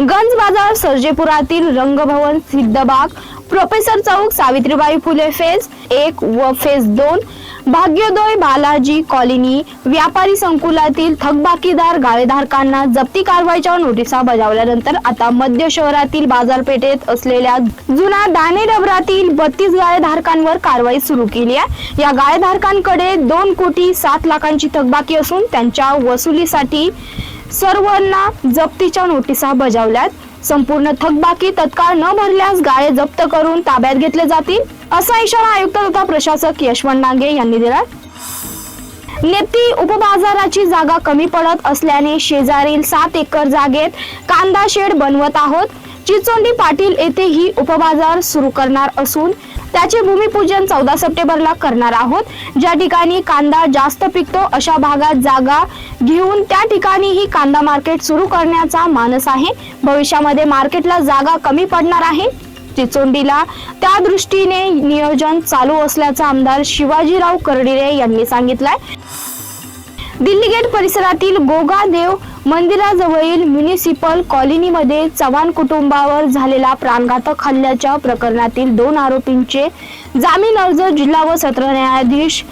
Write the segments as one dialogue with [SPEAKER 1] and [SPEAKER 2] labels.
[SPEAKER 1] गंज बाजार सर्जेपुरातील रंगभवन सिद्धबाग प्रोफेसर चौक सावित्रीबाई फुले फेज एक व फेज दोन भाग्योदय बालाजी कॉलनी व्यापारी संकुलातील थकबाकीदार गाळेधारकांना जप्ती कारवाईच्या नोटिसा बजावल्यानंतर आता मध्य शहरातील बाजारपेठेत असलेल्या जुना दाणे डबरातील बत्तीस गाळेधारकांवर कारवाई सुरू केली आहे. या गाळेधारकांकडे दोन कोटी सात लाखांची थकबाकी असून त्यांच्या वसुलीसाठी सर्वांना जप्तीच्या नोटिसा बजावल्यात. संपूर्ण थकबाकी तत्काळ न भरल्यास गाळे जप्त करून ताब्यात घेतले जातील असा इशारा आयुक्त तथा प्रशासक यशवंत नागे यांनी दिला नेप्ती उपबाजाराची जागा कमी पडत असल्याने शेजारील सात एकर जागेत कांदा शेड बनवत आहोत. चिचोंडी पाटील येथे ही उपबाजार सुरू करणार असून त्याचे भूमिपूजन चौदा सप्टेंबरला करणार आहोत. ज्या ठिकाणी कांदा जास्त पिकतो अशा भागात जागा घेऊन त्या ठिकाणी ही कांदा मार्केट सुरू करण्याचा मानस आहे. भविष्यामध्ये मार्केटला जागा कमी पडणार आहे. चिचोंडीला त्या दृष्टीने नियोजन चालू असल्याचं आमदार शिवाजीराव कर्डिले यांनी सांगितलंय. दिल्ली गेट परिसरातील गोगा देव मंदिराजवळील म्युनिसिपल कॉलनीमध्ये चव्हाण कुटुंबावर झालेला प्राणघातक हल्ल्याच्या प्रकरणातील दोन आरोपींचे जामीन अर्ज जिल्हा व सत्र न्यायाधीश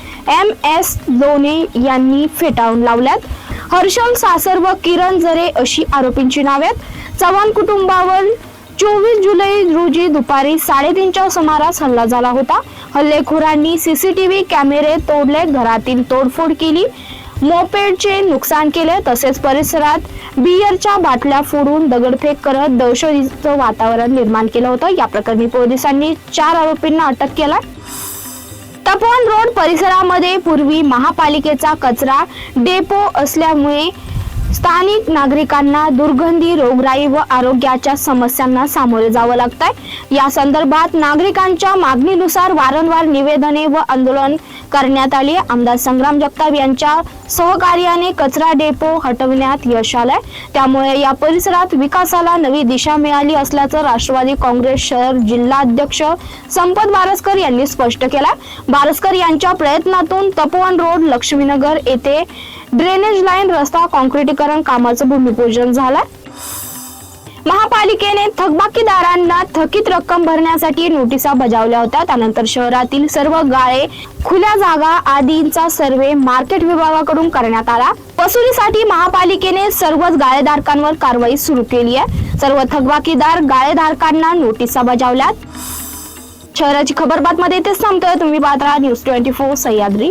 [SPEAKER 1] एम एस दोने यांनी फेटाळून लावल्यात. हर्षल सासर व किरण जरे अशी आरोपींची नावे आहेत चव्हाण कुटुंबावर चोवीस जुलै रोजी दुपारी साडेतीनच्या सुमारास हल्ला झाला होता. हल्लेखोरांनी सीसीटीव्ही कॅमेरे तोडले घरातील तोडफोड केली. मोपेडचे नुकसान केले तसेच परिसरात बियरच्या बाटल्या फोडून दगडफेक करत दहशतीचं वातावरण निर्माण केलं होतं. या प्रकरणी पोलिसांनी चार आरोपींना अटक केला. तपोवन रोड परिसरामध्ये पूर्वी महापालिकेचा कचरा डेपो असल्यामुळे स्थानिक नागरिकांना दुर्गंधी रोगराई व आरोग्याच्या समस्यांना सामोरे जावं लागत आहे या संदर्भात नागरिकांच्या मागणीनुसार वारंवार निवेदने व आंदोलन करण्यात आली. आमदार संग्राम जगताप यांच्या सहकार्याने कचरा डेपो हटविण्यात यश आलंय. त्यामुळे या परिसरात विकासाला नवी दिशा मिळाली असल्याचं राष्ट्रवादी काँग्रेस शहर जिल्हाध्यक्ष संपत बारसकर यांनी स्पष्ट केला. बारसकर यांच्या प्रयत्नातून तपोवन रोड लक्ष्मीनगर येथे ड्रेनेज लाईन रस्ता कॉन्क्रिटीकरण कामाचं भूमिपूजन झालं महापालिकेने थकबाकीदारांना थकीत रक्कम भरण्यासाठी नोटिसा बजावल्या होत्या. त्यानंतर शहरातील सर्व गाळे खुल्या जागा आदींचा सर्वे मार्केट विभागाकडून करण्यात आला. वसुलीसाठी महापालिकेने सर्वच गाळेधारकांवर कारवाई सुरू केली आहे. सर्व थकबाकीदार गाळेधारकांना नोटिसा बजावल्यात. शहराची खबर बातमध्ये इथेच थांबतोय. तुम्ही पात्र न्यूज ट्वेंटी फोर सह्याद्री.